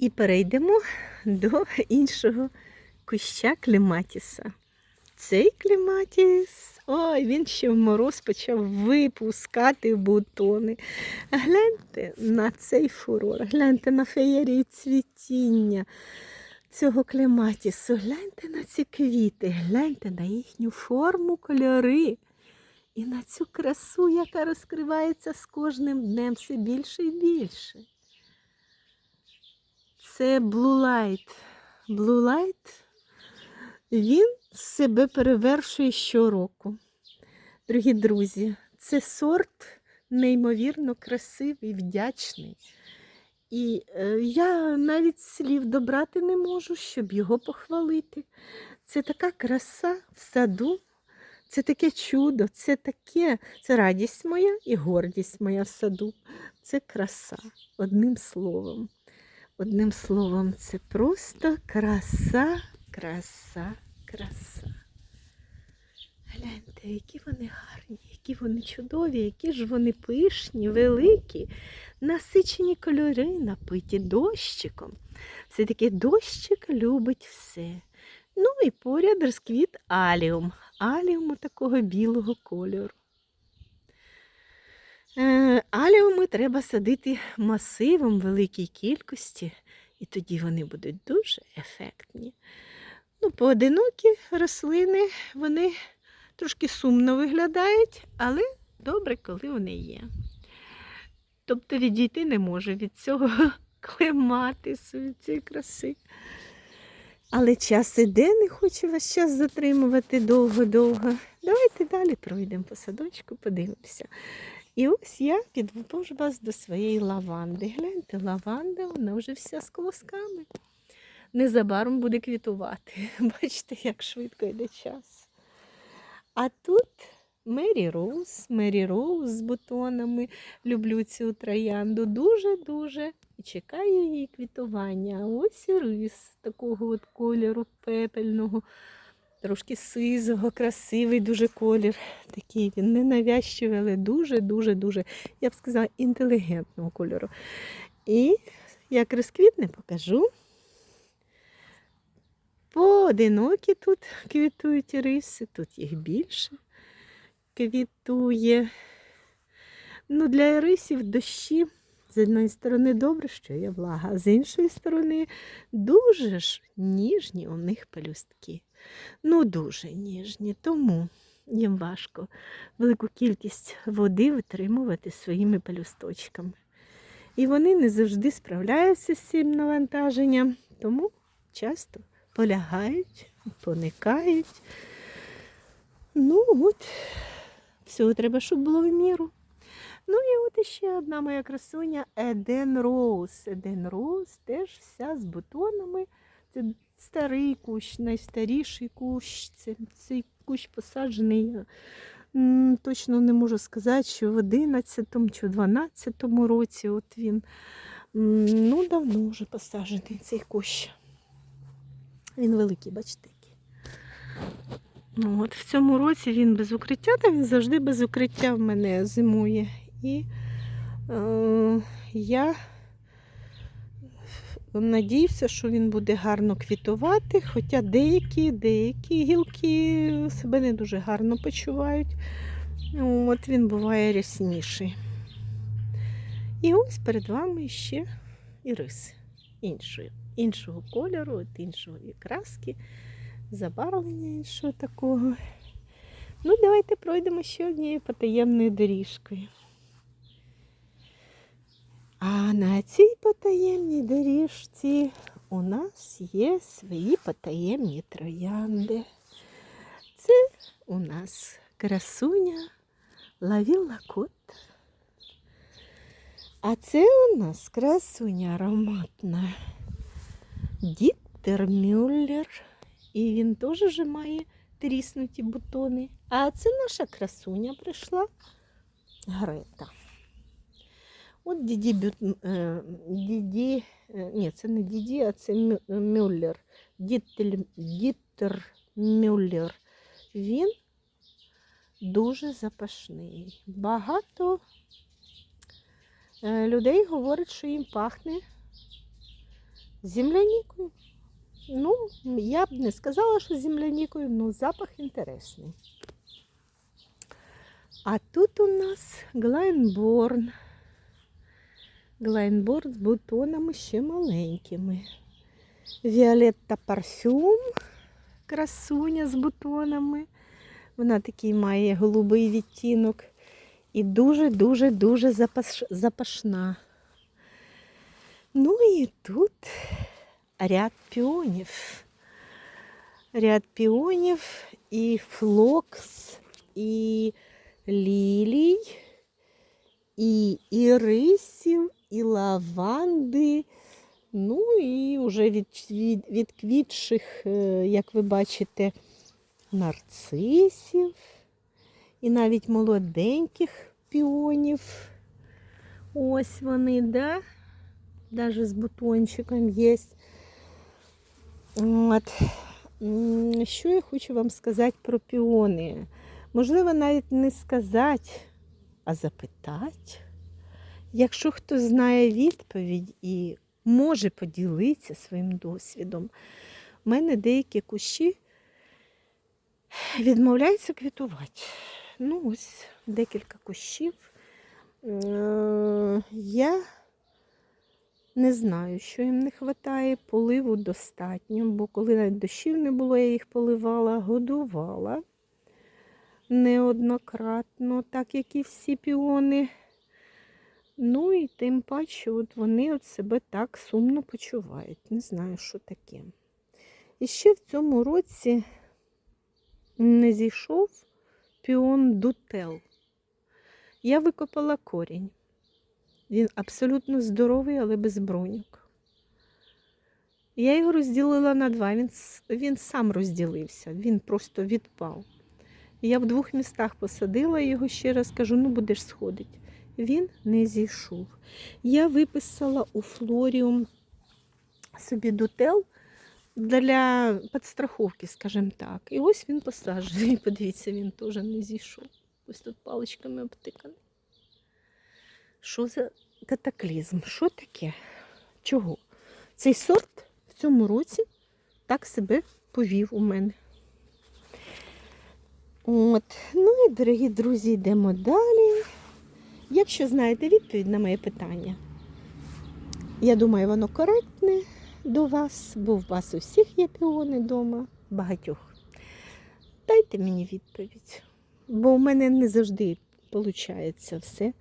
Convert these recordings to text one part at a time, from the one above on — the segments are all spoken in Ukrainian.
І перейдемо до іншого куща клематіса. Цей клематіс, ой, він ще в мороз почав випускати бутони. Гляньте на цей фурор, гляньте на феєрію цвітіння цього клематісу, гляньте на ці квіти, гляньте на їхню форму, кольори. І на цю красу, яка розкривається з кожним днем все більше і більше. Це Blue Light. Blue Light, він себе перевершує щороку. Дорогі друзі, це сорт неймовірно красивий, вдячний. І е, я навіть слів добрати не можу, щоб його похвалити. Це така краса в саду, це таке чудо, це таке, це радість моя і гордість моя в саду. Це краса, одним словом. Одним словом, це просто краса, краса, краса. Гляньте, які вони гарні, які вони чудові, які ж вони пишні, великі, насичені кольори, напиті дощиком. Все-таки дощик любить все. Ну і поряд розквіт аліум. Аліуму такого білого кольору. Е, Аліуми треба садити масивом великій кількості, і тоді вони будуть дуже ефектні. Ну, поодинокі рослини, вони трошки сумно виглядають, але добре, коли вони є. Тобто відійти не можу від цього клематису, від цієї краси. Але час іде, не хочу вас час затримувати довго-довго. Давайте далі пройдемо по садочку, подивимося. І ось я підвожу вас до своєї лаванди. Гляньте, лаванда, вона вже вся з колосками. Незабаром буде квітувати. Бачите, як швидко йде час. А тут Мері Роуз, Мері Роуз з бутонами. Люблю цю троянду дуже-дуже і чекаю її квітування. Ось і рис такого от кольору пепельного, трошки сизого, красивий дуже колір. Такий він ненавязчивий, але дуже-дуже-дуже, я б сказала, інтелігентного кольору. І як розквітне, покажу. Поодинокі тут квітують риси, тут їх більше квітує. Ну, для ірисів дощі з одної сторони добре, що є влага, а з іншої сторони дуже ж ніжні у них пелюстки. Ну, дуже ніжні, тому їм важко велику кількість води витримувати своїми пелюсточками. І вони не завжди справляються з цим навантаженням, тому часто полягають, поникають. Ну, от, всього треба, щоб було в міру. Ну і от іще одна моя красуня Еден Роуз. Еден Роуз теж вся з бутонами. Це старий кущ, найстаріший кущ. Це, цей кущ посаджений. я, Точно не можу сказати, що в 11 чи в 12 році от він. Ну, давно вже посаджений цей кущ. Він великий, бачите. Ну, от в цьому році він без укриття, та він завжди без укриття в мене зимує. І е, я надіюся, що він буде гарно квітувати, хоча деякі, деякі гілки себе не дуже гарно почувають. От він буває рясніший. І ось перед вами ще і рис іншої, іншого кольору, от іншої краски, забарвлення іншого такого. Ну, давайте пройдемо ще однією потаємною доріжкою. А на цій потаємній доріжці у нас є свої потаємні троянди. Це у нас красуня Лавіла Кот. А це у нас красуня ароматна Діттер Мюллер. І він теж вже має тріснуті бутони. А це наша красуня прийшла Грета. От Діді, Бют... Діді, ні, це не Діді, а це Мюллер. Діттель... Діттер Мюллер. Він дуже запашний. Багато е, людей говорять, що їм пахне землянікою. Ну, я б не сказала, що землянікою, але запах інтересний. А тут у нас Глайнборн. Глайнборн з бутонами ще маленькими. Віолетта парфюм, красуня з бутонами. Вона такий має голубий відтінок і дуже-дуже-дуже запаш... запашна. Ну і тут ряд піонів. Ряд піонів і флокс, і лілій, і ірисів, і лаванди. Ну і вже від, від, відквітших, е, як ви бачите, нарцисів, і навіть молоденьких піонів. Ось вони, да? Даже з бутончиком є. От. Що я хочу вам сказати про піони? Можливо, навіть не сказати, а запитати. Якщо хто знає відповідь і може поділитися своїм досвідом, у мене деякі кущі відмовляються квітувати. Ну, ось декілька кущів. Е, Я не знаю, що їм не вистачає, поливу достатньо, бо коли навіть дощів не було, я їх поливала, годувала неоднократно, так як і всі піони. Ну і тим паче от вони от себе так сумно почувають. Не знаю, що таке. І ще в цьому році не зійшов піон Дутел. Я викопала корінь. Він абсолютно здоровий, але без броньок. Я його розділила на два. Він, він сам розділився, він просто відпав. Я в двох містах посадила його ще раз кажу, ну будеш сходити. Він не зійшов. Я виписала у флоріум собі дутел для підстраховки, скажімо так. І ось він посаджений. Подивіться, він теж не зійшов. Ось тут паличками обтиканий. Що за катаклізм? Що таке? Чого? Цей сорт в цьому році так себе повів у мене. От. Ну і, дорогі друзі, йдемо далі. Якщо знаєте відповідь на моє питання, я думаю, воно коректне до вас, бо в вас у всіх є піони вдома, багатьох. Дайте мені відповідь, бо у мене не завжди виходить все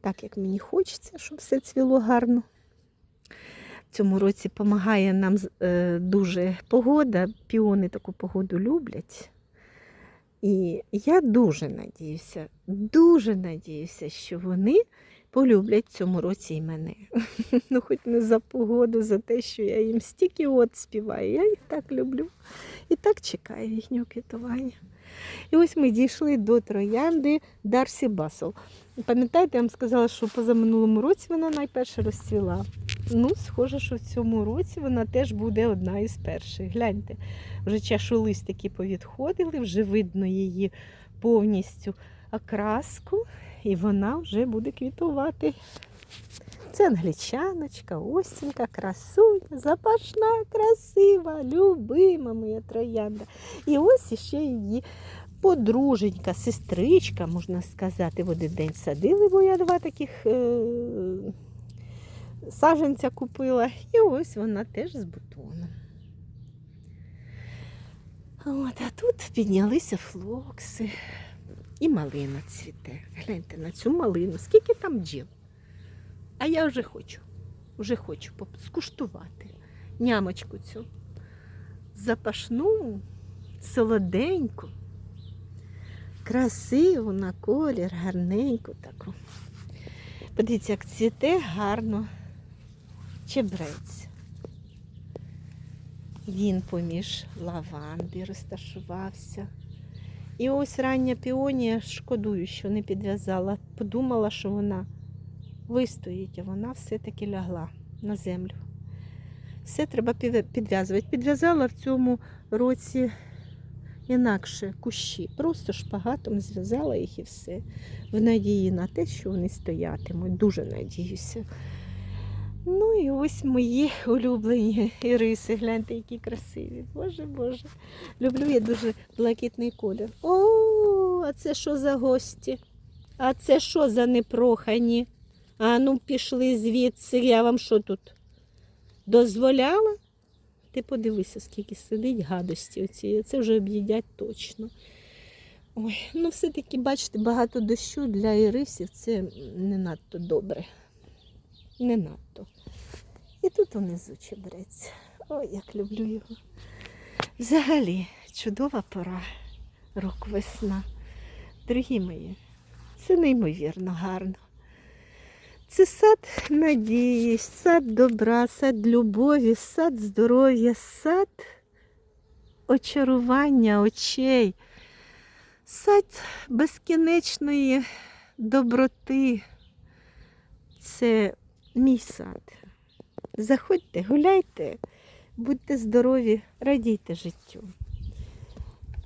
так, як мені хочеться, щоб все цвіло гарно. В цьому році допомагає нам е, дуже погода. Піони таку погоду люблять. І я дуже надіюся, дуже надіюся, що вони полюблять в цьому році і мене. Ну, хоч не за погоду, за те, що я їм стільки от співаю. Я їх так люблю і так чекаю їхнього квітування. І ось ми дійшли до троянди Дарсі Басл. Пам'ятаєте, я вам сказала, що позаминулому році вона найперше розцвіла. Ну, схоже, що в цьому році вона теж буде одна із перших. Гляньте, вже чашолистики повідходили, вже видно її повністю окраску, і вона вже буде квітувати. Це англічаночка, осінка, красуня, запашна, красива, любима моя троянда. І ось іще її подруженька, сестричка, можна сказати, в один день садили, бо я два таких е- саженця купила. І ось вона теж з бутоном. От, а тут піднялися флокси. І малина цвіте. Гляньте на цю малину. Скільки там бджіл? А я вже хочу, вже хочу скуштувати нямочку цю. Запашну, солоденьку, красиву на колір, гарненьку таку. Подивіться, як цвіте гарно чебрець. Він поміж лаванди розташувався. І ось рання піонія, шкодую, що не підв'язала. Подумала, що вона вистоїть, а вона все-таки лягла на землю. Все треба підв'язувати. Підв'язала в цьому році інакше кущі. Просто шпагатом зв'язала їх і все. В надії на те, що вони стоятимуть. Дуже надіюся. Ну і ось мої улюблені іриси. Гляньте, які красиві. Боже Боже. Люблю я дуже блакитний колір. О, а це що за гості? А це що за непрохані? А ну пішли звідси, я вам що тут дозволяла? Ти подивися, скільки сидить гадості оці. Це вже об'їдять точно. Ой, ну все-таки, бачите, багато дощу для ірисів це не надто добре. Не надто. І тут унизу чебрець. Ой, як люблю його. Взагалі, чудова пора, рок весна. Дорогі мої, це неймовірно гарно. Це сад надії, сад добра, сад любові, сад здоров'я, сад очарування очей, сад безкінечної доброти. Це мій сад. Заходьте, гуляйте, будьте здорові, радійте життю.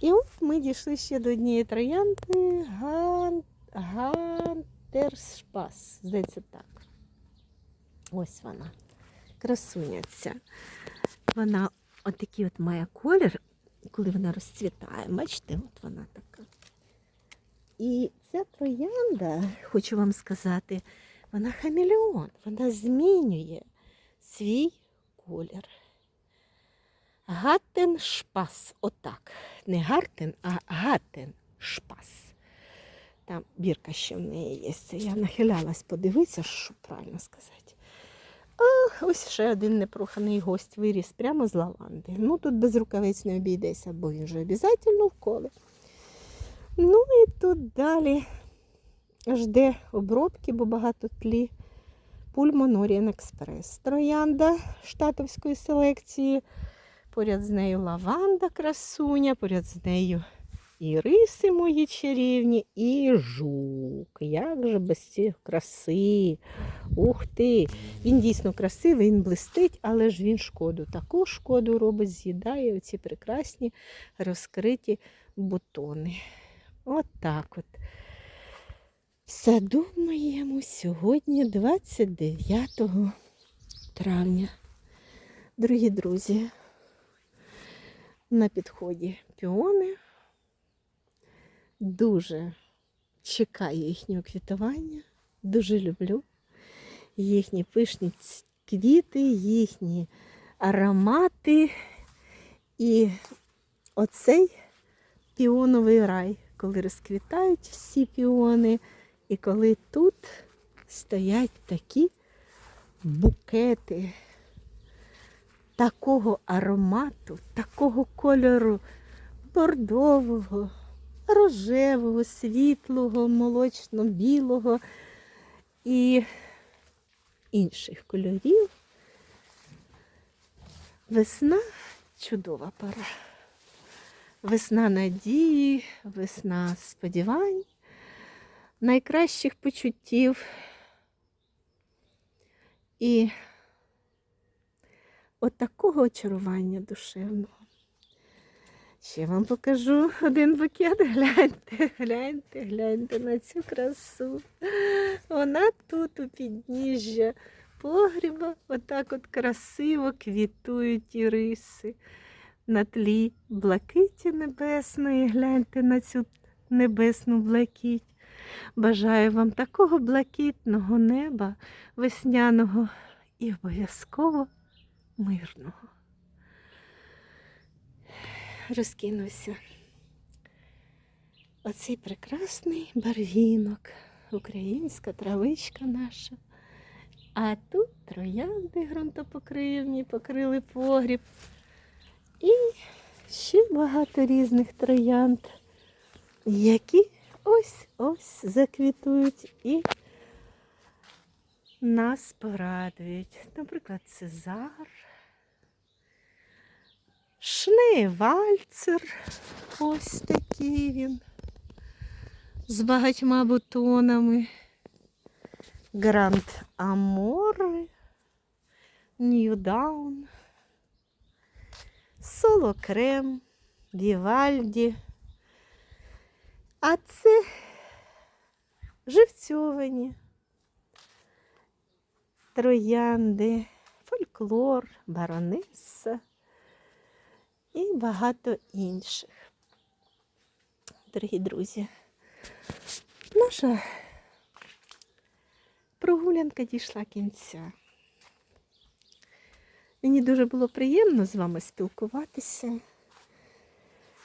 І от ми дійшли ще до однієї троянди Ган... Гантершпас. Здається, так. Ось вона. Красуня ця. Вона отакий от має колір, коли вона розцвітає. Бачите, от вона така. І ця троянда, хочу вам сказати, вона хамелеон, вона змінює свій колір. Гатен шпас. Отак. Не гартен, а гатен шпас. Там бірка ще в неї є. Я нахилялась подивитися, що правильно сказати. А ось ще один непроханий гость виріс прямо з лаванди. Ну тут без рукавиць не обійдеться, бо він же обов'язково вколе. Ну і тут далі жде обробки, бо багато тлі. Пульмоноріан Експрес. Троянда штатовської селекції. Поряд з нею лаванда красуня, поряд з нею іриси мої чарівні і жук. Як же без цих краси. Ух ти! Він дійсно красивий, він блистить, але ж він шкоду. Таку шкоду робить, з'їдає оці прекрасні розкриті бутони. От так от. В саду моєму сьогодні 29 травня. Дорогі друзі, на підході піони. Дуже чекаю їхнього квітування, дуже люблю їхні пишні квіти, їхні аромати. І оцей піоновий рай, коли розквітають всі піони, і коли тут стоять такі букети такого аромату, такого кольору бордового, рожевого, світлого, молочно-білого і інших кольорів. Весна чудова пора. Весна надії, весна сподівань, найкращих почуттів. І от такого очарування душевного. Ще вам покажу один букет. Гляньте, гляньте, гляньте на цю красу. Вона тут у підніжжя погріба, отак от красиво квітують іриси. На тлі блакиті небесної, гляньте на цю небесну блакить. Бажаю вам такого блакитного неба, весняного і обов'язково мирного. Розкинувся оцей прекрасний барвінок, українська травичка наша. А тут троянди ґрунтопокривні покрили погріб. І ще багато різних троянд, які ось-ось заквітують і нас порадують. Наприклад, Цезар, Шнеевальцер, ось такий він, з багатьма бутонами. Гранд Аморе, Ньюдаун, Соло Крем, Вівальді. А це живцьовані. троянди, фольклор, баронеса і багато інших. Дорогі друзі, наша прогулянка дійшла кінця. Мені дуже було приємно з вами спілкуватися.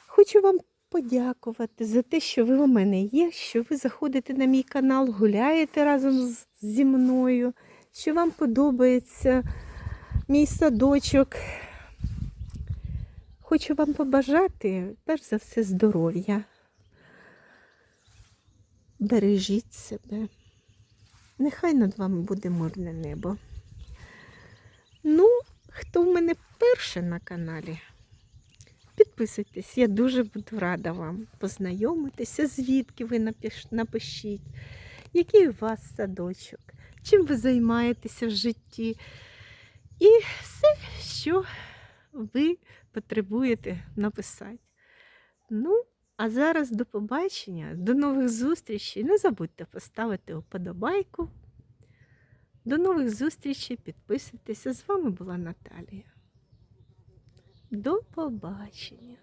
Хочу вам подякувати за те, що ви у мене є, що ви заходите на мій канал, гуляєте разом зі мною, що вам подобається мій садочок. Хочу вам побажати, перш за все, здоров'я. Бережіть себе. Нехай над вами буде мирне небо. Ну, хто в мене перше на каналі? Підписуйтесь, я дуже буду рада вам познайомитися, звідки ви напиш- напишіть, який у вас садочок, чим ви займаєтеся в житті. І все, що ви потребуєте написати. Ну, а зараз до побачення, до нових зустрічей. Не забудьте поставити вподобайку. До нових зустрічей, підписуйтеся. З вами була Наталія. До побачення.